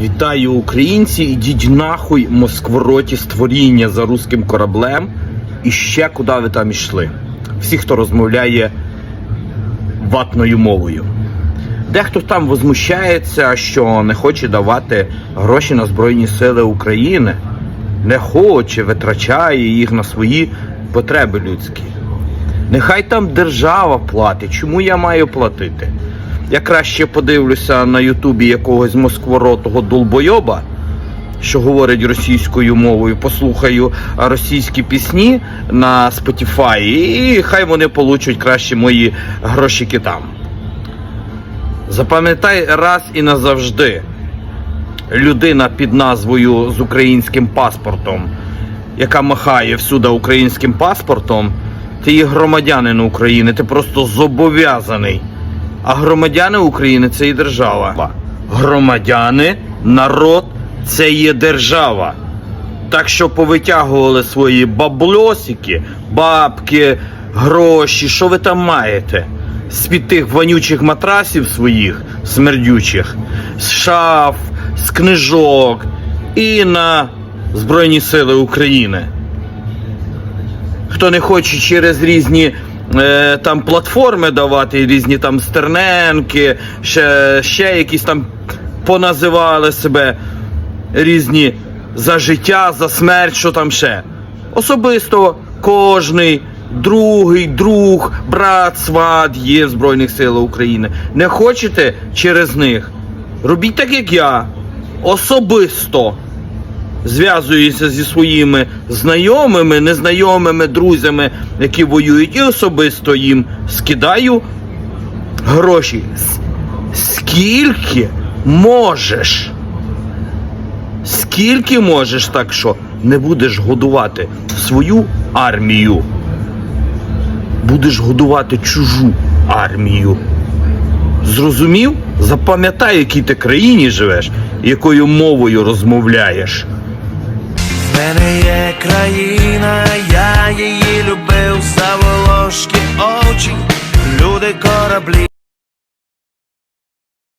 Вітаю українці, ідіть нахуй москвороті створіння за руським кораблем. І ще куди ви там йшли. Всі, хто розмовляє ватною мовою. Дехто там возмущається, що не хоче давати гроші на Збройні Сили України, не хоче, витрачає їх на свої потреби людські. Нехай там держава платить. Чому я маю платити? Я краще подивлюся на Ютубі якогось москворотого долбойоба, що говорить російською мовою, послухаю російські пісні на Spotify, і хай вони получать краще мої грошики там. Запам'ятай раз і назавжди. Людина під назвою з українським паспортом, яка махає всюди українським паспортом, ти є громадянин України, ти просто зобов'язаний. А громадяни України це і держава. Громадяни, народ це є держава. Так що повитягували свої бабльосики, бабки, гроші, що ви там маєте? З-під тих вонючих матрасів своїх, смердючих, з шаф, з книжок і на Збройні Сили України. Хто не хоче через різні е, там платформи давати, різні там стерненки, ще, ще якісь там поназивали себе різні за життя, за смерть, що там ще. Особисто кожний другий друг, брат, сват є в Збройних силах України. Не хочете через них? Робіть так, як я. Особисто зв'язуюся зі своїми знайомими, незнайомими друзями, які воюють, і особисто їм скидаю гроші. Скільки можеш? Скільки можеш, так що не будеш годувати свою армію, будеш годувати чужу армію. Зрозумів? Запам'ятай, якій ти країні живеш, якою мовою розмовляєш. В мене є країна, я її любив, за волошки очі, люди кораблі.